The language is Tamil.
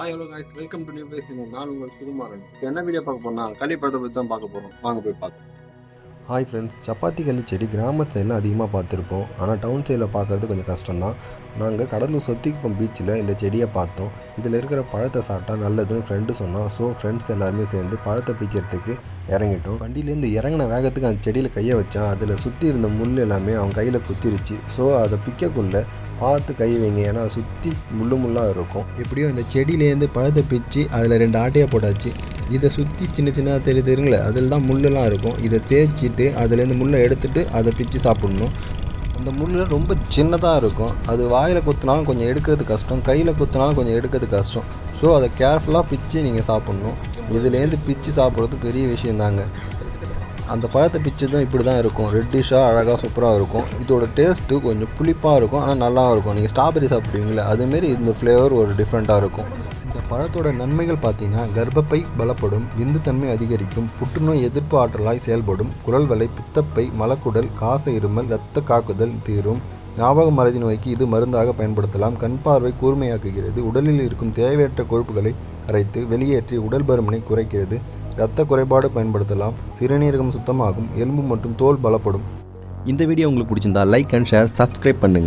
Hi hello guys. Welcome to new face நான் உங்கள் சுகுமாரன் என்ன வீடியோ பார்க்க போறோம்னா களி படத்தை பற்றி தான் பார்க்க போகிறோம் வாங்க போய் பார்க்கலாம். ஹாய் ஃப்ரெண்ட்ஸ் சப்பாத்தி கல்லி செடி கிராம சைடில் அதிகமாக பார்த்துருப்போம். ஆனால் டவுன் சைடில் பார்க்குறது கொஞ்சம் கஷ்டம்தான். நாங்கள் கடலூர் சொத்திக்குப்பம் பீச்சில் இந்த செடியை பார்த்தோம். இதில் இருக்கிற பழத்தை சாப்பிட்டா நல்லதுன்னு ஃப்ரெண்டு சொன்னோம் ஸோ ஃப்ரெண்ட்ஸ் எல்லாருமே சேர்ந்து பழத்தை பிக்கிறதுக்கு இறங்கிட்டோம். வண்டியிலேருந்து இறங்கின வேகத்துக்கு அந்த செடியில் கையை வச்சான் அதில் சுற்றி இருந்த முள் எல்லாமே அவன் கையில் குத்திருச்சு. ஸோ அதை பிக்கக்குள்ளே பார்த்து கை வைங்க. ஏன்னா சுற்றி முள்ளு முள்ளாக இருக்கும். எப்படியோ இந்த செடியிலேருந்து பழத்தை பிச்சு அதில் ரெண்டு ஆட்டையை போட்டாச்சு. இதை சுற்றி சின்ன சின்னதாக தெரிய தெரியுங்களே? அதில் தான் முள்ளெல்லாம் இருக்கும். இதை தேய்ச்சிட்டு அதுலேருந்து முள்ளை எடுத்துட்டு அதை பிச்சு சாப்பிடணும். அந்த முள் ரொம்ப சின்னதாக இருக்கும். அது வாயில் குத்துனாலும் கொஞ்சம் எடுக்கிறது கஷ்டம். கையில் குத்துனாலும் கொஞ்சம் எடுக்கிறது கஷ்டம். ஸோ அதை கேர்ஃபுல்லாக பிச்சு நீங்கள் சாப்பிட்ணும். இதுலேருந்து பிச்சு சாப்பிட்றது பெரிய விஷயந்தாங்க. அந்த பழத்தை பிச்சு தான் இப்படி தான் இருக்கும். ரெட்டிஷாக அழகாக சூப்பராக இருக்கும். இதோட டேஸ்ட்டு கொஞ்சம் புளிப்பாக இருக்கும். ஆனால் நல்லா இருக்கும். நீங்கள் ஸ்ட்ராபெரி சாப்பிடுவீங்களே அதுமாரி இந்த ஃப்ளேவர் ஒரு டிஃப்ரெண்ட்டாக இருக்கும். இந்த பழத்தோட நன்மைகள் பார்த்தீங்கன்னா கர்ப்பப்பை பலப்படும் விந்துத்தன்மை அதிகரிக்கும் புற்றுநோய் எதிர்ப்பு ஆற்றலாய் செயல்படும் குரல் வலை பித்தப்பை மலக்குடல் காச இருமல் இரத்த காக்குதல் தீரும் ஞாபக மறதி நோய்க்கு இது மருந்தாக பயன்படுத்தலாம். கண் பார்வை கூர்மையாக்குகிறது உடலில் இருக்கும் தேவையற்ற கொழுப்புகளை கரைத்து வெளியேற்றி உடல் பருமனை குறைக்கிறது இரத்த குறைபாடு பயன்படுத்தலாம் சிறுநீரகம் சுத்தமாகும் எலும்பு மற்றும் தோல் பலப்படும். இந்த வீடியோ உங்களுக்கு பிடிச்சிருந்தா லைக் அண்ட் ஷேர் சப்ஸ்கிரைப் பண்ணுங்கள்